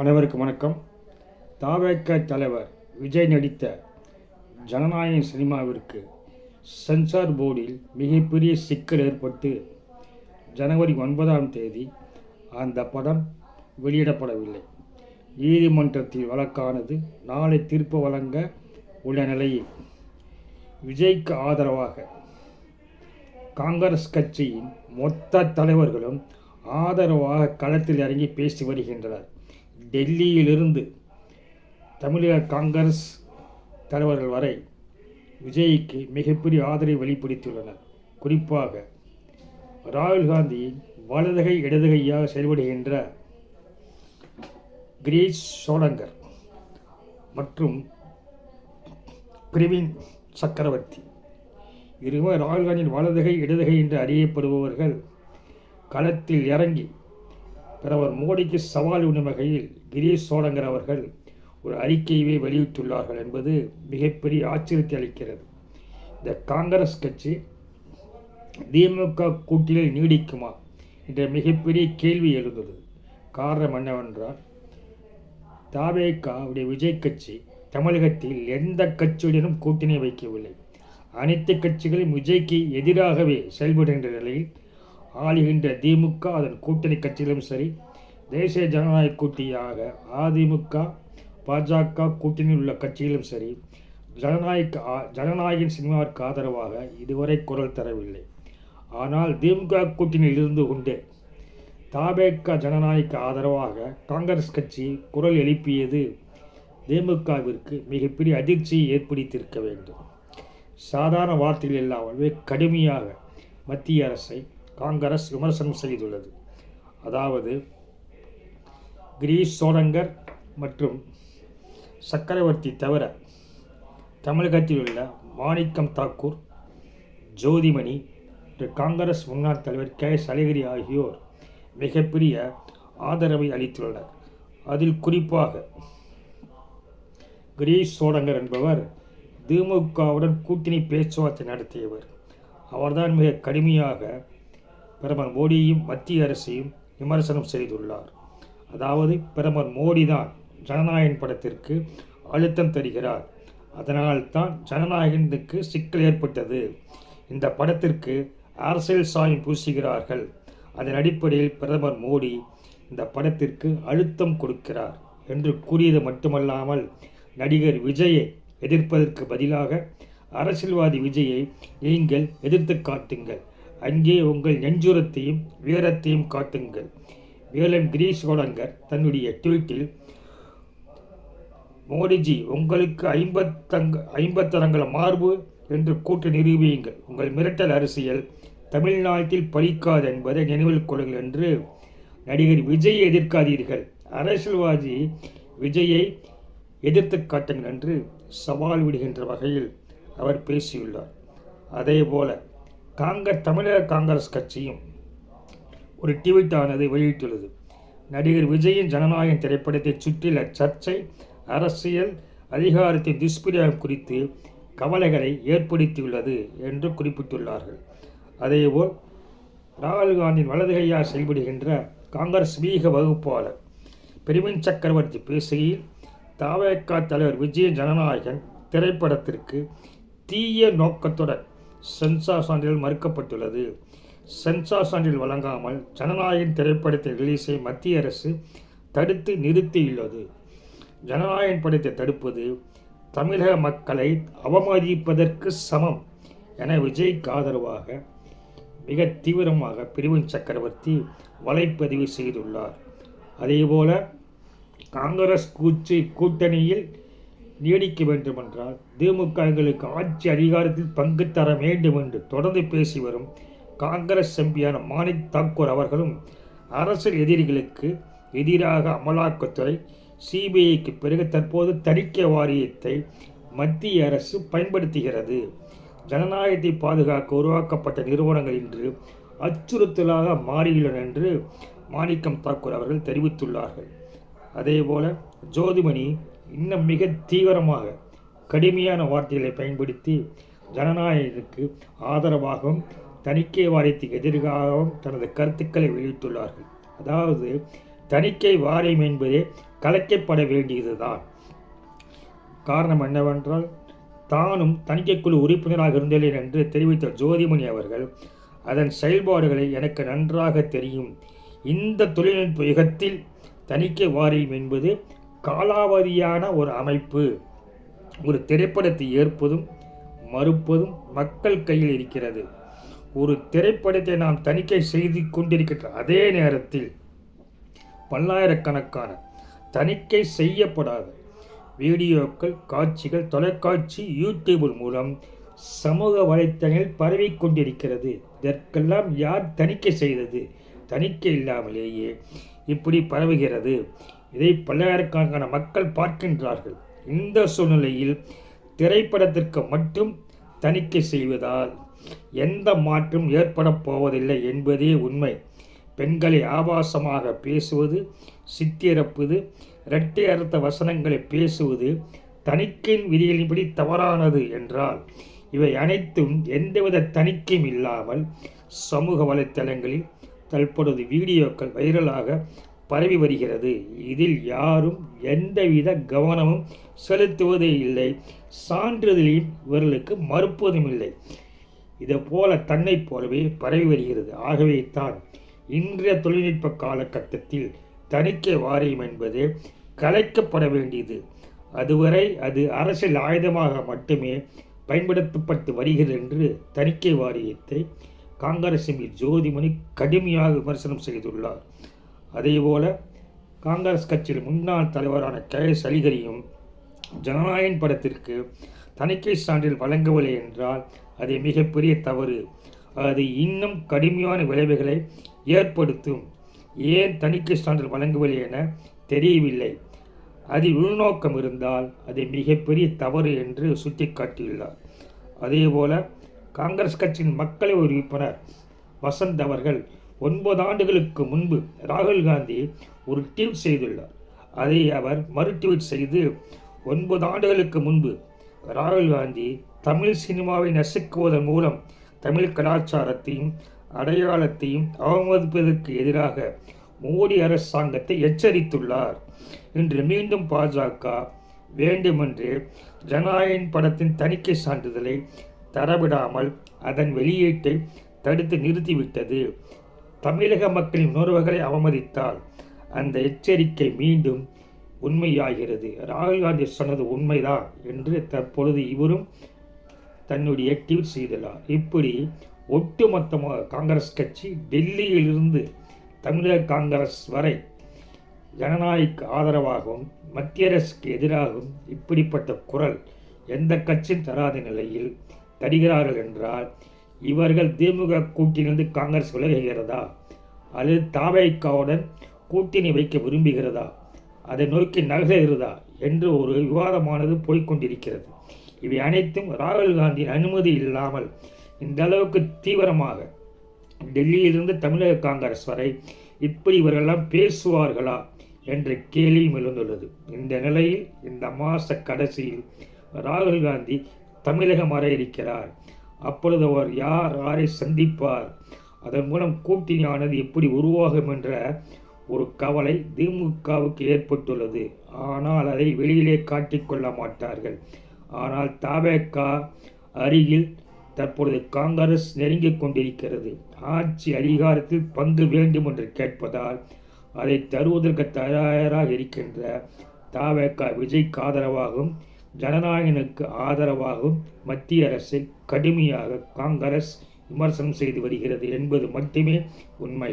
அனைவருக்கும் வணக்கம். தாவேக்க தலைவர் விஜய் நடித்த ஜனநாயக சினிமாவிற்கு சென்சார் போர்டில் மிகப்பெரிய சிக்கல் ஏற்பட்டு ஜனவரி ஒன்பதாம் தேதி அந்த படம் வெளியிடப்படவில்லை. நீதிமன்றத்தில் வழக்கானது நாளை தீர்ப்பு வழங்க உள்ள நிலையில் விஜய்க்கு ஆதரவாக காங்கிரஸ் கட்சியின் மொத்த தலைவர்களும் ஆதரவாக களத்தில் இறங்கி பேசி வருகின்றனர். டெல்லியிலிருந்து தமிழக காங்கிரஸ் தலைவர்கள் வரை விஜய்க்கு மிகப்பெரிய ஆதரவை வெளிப்படுத்தியுள்ளனர். குறிப்பாக ராகுல் வலதுகை இடதுகையாக செயல்படுகின்ற கிரீஷ் சோடங்கர் மற்றும் பிரவீன் சக்கரவர்த்தி. இருவர் ராகுல் காந்தியின் வலதுகை இடதுகை என்று அறியப்படுபவர்கள் களத்தில் இறங்கி பிரதமர் மோடிக்கு சவால் விடும் வகையில் கிரீஷ் சோழங்கர் அவர்கள் ஒரு அறிக்கையை வெளியிட்டுள்ளார்கள் என்பது மிகப்பெரிய ஆச்சரியத்தை அளிக்கிறது. இந்த காங்கிரஸ் கட்சி திமுக கூட்டணியில் நீடிக்குமா என்ற மிகப்பெரிய கேள்வி எழுந்தது. காரணம் என்னவென்றால் தாவேக்காவுடைய விஜய் கட்சி தமிழகத்தில் எந்த கட்சியுடனும் கூட்டணி வைக்கவில்லை. அனைத்து கட்சிகளும் விஜய்க்கு எதிராகவே செயல்படுகின்ற நிலையில் ஆளுகின்ற திமுக அதன் கூட்டணி கட்சிகளும் சரி தேசிய ஜனநாயக கூட்டணியாக அதிமுக பாஜக கூட்டணியில் உள்ள கட்சிகளும் சரி ஜனநாயக ஆ- ஜனநாயகன் சினிமாவிற்கு ஆதரவாக இதுவரை குரல் தரவில்லை. ஆனால் திமுக கூட்டணியில் இருந்து கொண்டே தாபேக ஜனநாயக ஆதரவாக காங்கிரஸ் கட்சி குரல் எழுப்பியது திமுகவிற்கு மிகப்பெரிய அதிர்ச்சியை ஏற்படுத்தியிருக்க வேண்டும். சாதாரண வார்த்தைகள் இல்லாமலே கடுமையாக மத்திய அரசை காங்கிரஸ் விமர்சனம் செய்துள்ளது. அதாவது கிரீஷ் சோரங்கர் மற்றும் சக்கரவர்த்தி தவிர தமிழகத்தில் உள்ள மாணிக்கம் தாக்கூர் ஜோதிமணி காங்கிரஸ் முன்னாள் தலைவர் கே. எஸ் அழகிரி ஆகியோர் மிகப்பெரிய ஆதரவை அளித்துள்ளனர். அதில் குறிப்பாக கிரீஷ் சோடங்கர் என்பவர் திமுகவுடன் கூட்டணி பேச்சுவார்த்தை நடத்தியவர். அவர்தான் மிக கடுமையாக பிரதமர் மோடியையும் மத்திய அரசையும் விமர்சனம் செய்துள்ளார். அதாவது பிரதமர் மோடி தான் ஜனநாயகன் படத்திற்கு அழுத்தம் தருகிறார். அதனால்தான் ஜனநாயகனுக்கு சிக்கல் ஏற்பட்டது. இந்த படத்திற்கு அரசியல் சாயம் பூசுகிறார்கள். அதன் அடிப்படையில் பிரதமர் மோடி இந்த படத்திற்கு அழுத்தம் கொடுக்கிறார் என்று கூறியது மட்டுமல்லாமல் நடிகர் விஜயை எதிர்ப்பதற்கு பதிலாக அரசியல்வாதி விஜயை நீங்கள் எதிர்த்து காட்டுங்கள். அங்கே உங்கள் நெஞ்சுரத்தையும் வீரத்தையும் காட்டுங்கள் மேலும் கிரீஷ் கோடங்கர் தன்னுடைய ட்வீட்டில் மோடிஜி உங்களுக்கு ஐம்பத்தங்க ஐம்பத்தரங்கள மார்பு என்று கூட்டு நிரூபியுங்கள். உங்கள் மிரட்டல் அரசியல் தமிழ்நாட்டில் பலிக்காது என்பதை நினைவில் கொள்ளுங்கள் என்று நடிகர் விஜயை எதிர்க்காதீர்கள். அரசியல்வாதி விஜயை எதிர்த்து காட்டுங்கள் என்று சவால் விடுகின்ற வகையில் அவர் பேசியுள்ளார். அதே போல காங்கிரஸ் தமிழக காங்கிரஸ் கட்சியும் ஒரு ட்வீட் ஆனது வெளியிட்டுள்ளது. நடிகர் விஜயின் ஜனநாயகம் திரைப்படத்தை சுற்றியுள்ள சர்ச்சை அரசியல் அதிகாரத்தின் துஷ்பிரயோகம் குறித்து கவலைகளை ஏற்படுத்தியுள்ளது என்று குறிப்பிட்டுள்ளார்கள். அதேபோல் ராகுல் காந்தியின் வலதுகையாக செயல்படுகின்ற காங்கிரஸ் வீக வகுப்பாளர் பெருமின் சக்கரவர்த்தி பேசுகையில் தாவேக்கா தலைவர் விஜய ஜனநாயகன் திரைப்படத்திற்கு தீய நோக்கத்துடன் சென்சார் சான்றிதழ் மறுக்கப்பட்டுள்ளது. சென்சார் சான்றிதழ் வழங்காமல் ஜனநாயகன் திரைப்படத்தை ரிலீஸை மத்திய அரசு தடுத்து நிறுத்தியுள்ளது. ஜனநாயகன் படத்தை தடுப்பது தமிழக மக்களை அவமதிப்பதற்கு சமம் என விஜய்க்கு ஆதரவாக மிக தீவிரமாக பிரிவின் சக்கரவர்த்தி வலைப்பதிவு செய்துள்ளார். அதேபோல காங்கிரஸ் கூச்சு கூட்டணியில் நீடிக்க வேண்டுமென்றால் திமுக எங்களுக்கு ஆட்சி அதிகாரத்தில் பங்கு தர வேண்டும் என்று தொடர்ந்து பேசி வரும் காங்கிரஸ் எம்பியான மாணிக் தாக்கூர் அவர்களும் அரசியல் எதிரிகளுக்கு எதிராக அமலாக்கத்துறை சிபிஐக்கு பிறகு தற்போது தணிக்கை வாரியத்தை மத்திய அரசு பயன்படுத்துகிறது. ஜனநாயகத்தை பாதுகாக்க உருவாக்கப்பட்ட நிறுவனங்கள் இன்று அச்சுறுத்தலாக மாறியுள்ளன என்று மாணிக்கம் தாக்கூர் அவர்கள் தெரிவித்துள்ளார்கள். அதேபோல ஜோதிமணி இன்னும் மிக தீவிரமாக கடுமையான வார்த்தைகளை பயன்படுத்தி ஜனநாயகத்துக்கு ஆதரவாகவும் தணிக்கை வாரியத்துக்கு எதிராகவும் தனது கருத்துக்களை வெளியிட்டுள்ளார்கள். அதாவது தணிக்கை வாரியம் என்பதே கலைக்கப்பட வேண்டியதுதான். காரணம் என்னவென்றால் தானும் தணிக்கைக்குழு உறுப்பினராக இருந்தேன் என்று தெரிவித்த ஜோதிமணி அவர்கள் அதன் செயல்பாடுகளை எனக்கு நன்றாக தெரியும். இந்த தொழில்நுட்ப யுகத்தில் தணிக்கை வாரியம் என்பது காலாவதியான ஒரு அமைப்பு. ஒரு திரைப்படத்தை ஏற்பதும் மறுப்பதும் மக்கள் கையில் இருக்கிறது. ஒரு திரைப்படத்தை நாம் தணிக்கை செய்து கொண்டிருக்கின்ற அதே நேரத்தில் பல்லாயிரக்கணக்கான தணிக்கை செய்யப்படாத வீடியோக்கள் காட்சிகள் தொலைக்காட்சி யூடியூப் மூலம் சமூக வலைத்தளங்களில் பரவி கொண்டிருக்கிறது. இதற்கெல்லாம் யார் தணிக்கை செய்தது? தணிக்கை இல்லாமலேயே இப்படி பரவுகிறது. இதை பல்லாயிரக்கணக்கான மக்கள் பார்க்கின்றார்கள். இந்த சூழ்நிலையில் திரைப்படத்திற்கு மட்டும் தணிக்கை செய்வதால் எந்த மாற்றம் ஏற்படப் போவதில்லை என்பதே உண்மை. பெண்களை ஆபாசமாக பேசுவது சித்திரப்புது இரட்டை அர்த்த வசனங்களை பேசுவது தணிக்கையின் விதிகளின்படி தவறானது என்றால் இவை அனைத்தும் எந்தவித தணிக்கையும் இல்லாமல் சமூக வலைத்தளங்களில் தற்பொழுது வீடியோக்கள் வைரலாக பரவி வருகிறது. இதில் யாரும் எந்தவித கவனமும் செலுத்துவதே இல்லை. சான்றிதழையும் இவர்களுக்கு மறுப்பதும் இல்லை. இதை போல தன்னை போலவே பரவி வருகிறது. ஆகவே தான் இன்றைய தொழில்நுட்ப காலகட்டத்தில் தணிக்கை வாரியம் என்பது கலைக்கப்பட வேண்டியது. அதுவரை அது அரசியல் ஆயுதமாக மட்டுமே பயன்படுத்தப்பட்டு வருகிறது என்று தணிக்கை வாரியத்தை காங்கிரஸ் எம்பி ஜோதிமணி கடுமையாக விமர்சனம் செய்துள்ளார். அதேபோல காங்கிரஸ் கட்சியில் முன்னாள் தலைவரான கே சலிகரியும் ஜனநாயகன் படத்திற்கு தணிக்கை சான்றில் வழங்கவில்லை என்றால் அது மிகப்பெரிய தவறு. அது இன்னும் கடுமையான விளைவுகளை ஏற்படுத்தும். ஏன் தணிக்கை சான்றில் வழங்கவில்லை என தெரியவில்லை. அதில் உள்நோக்கம் இருந்தால் அது மிகப்பெரிய தவறு என்று சுட்டிக்காட்டியுள்ளார். அதேபோல காங்கிரஸ் கட்சியின் மக்களவை உறுப்பினர் வசந்த் அவர்கள் ஒன்பது ஆண்டுகளுக்கு முன்பு ராகுல் காந்தி ஒரு ட்வீட் செய்துள்ளார். அதை அவர் மறு ட்வீட் செய்து ஒன்பது ஆண்டுகளுக்கு முன்பு ராகுல் காந்தி தமிழ் சினிமாவை நசுக்குவதன் மூலம் தமிழ் கலாச்சாரத்தையும் அடையாளத்தையும் அவமதிப்பதற்கு எதிராக மோடி அரசாங்கத்தை எச்சரித்துள்ளார். இன்று மீண்டும் பாஜக வேண்டுமென்று ஜனநாயகன் படத்தின் தணிக்கை சான்றிதழை தரவிடாமல் அதன் வெளியீட்டை தடுத்து நிறுத்திவிட்டது. தமிழக மக்களின் உணர்வுகளை அவமதித்தால் அந்த எச்சரிக்கை மீண்டும் உண்மையாகிறது. ராகுல் காந்தி சொன்னது உண்மைதான் என்று தற்பொழுது இவரும் தன்னுடைய ட்வீட் செய்துள்ளார். இப்படி ஒட்டுமொத்தமாக காங்கிரஸ் கட்சி டெல்லியிலிருந்து தமிழக காங்கிரஸ் வரை ஜனநாயக ஆதரவாகவும் மத்திய அரசுக்கு எதிராகவும் இப்படிப்பட்ட குரல் எந்த கட்சியும் தராத நிலையில் தருகிறார்கள் என்றால் இவர்கள் திமுக கூட்டிலிருந்து காங்கிரஸ் விலகுகிறதா? அல்லது தாவேக்காவுடன் கூட்டணி வைக்க விரும்புகிறதா? அதை நோக்கி நகர்கிறதா? என்று ஒரு விவாதமானது போய்கொண்டிருக்கிறது இவை அனைத்தும் ராகுல் காந்தியின் அனுமதி இல்லாமல் இந்த அளவுக்கு தீவிரமாக டெல்லியிலிருந்து தமிழக காங்கிரஸ் வரை இப்படி இவரெல்லாம் பேசுவார்களா என்ற கேள்வியும் எழுந்துள்ளது. இந்த நிலையில் இந்த மாத கடைசியில் ராகுல் காந்தி தமிழகம் வர இருக்கிறார். அப்பொழுது அவர் யார் யாரை சந்திப்பார்? அதன் மூலம் கூட்டணியானது எப்படி உருவாகும் என்ற ஒரு கவலை திமுகவுக்கு ஏற்பட்டுள்ளது. ஆனால் அதை வெளியிலே காட்டிக்கொள்ள மாட்டார்கள். ஆனால் தாவேக்கா அருகில் தற்பொழுது காங்கிரஸ் நெருங்கிக் கொண்டிருக்கிறது. ஆட்சி அதிகாரத்தில் பங்கு வேண்டும் என்று கேட்பதால் அதை தருவதற்கு தயாராக இருக்கின்ற தாவேக்கா விஜய்க்கு ஆதரவாகவும் ஜனநாயகனுக்கு ஆதரவாகவும் மத்திய அரசை கடுமையாக காங்கிரஸ் விமர்சனம் செய்து வருகிறது என்பது மட்டுமே உண்மை.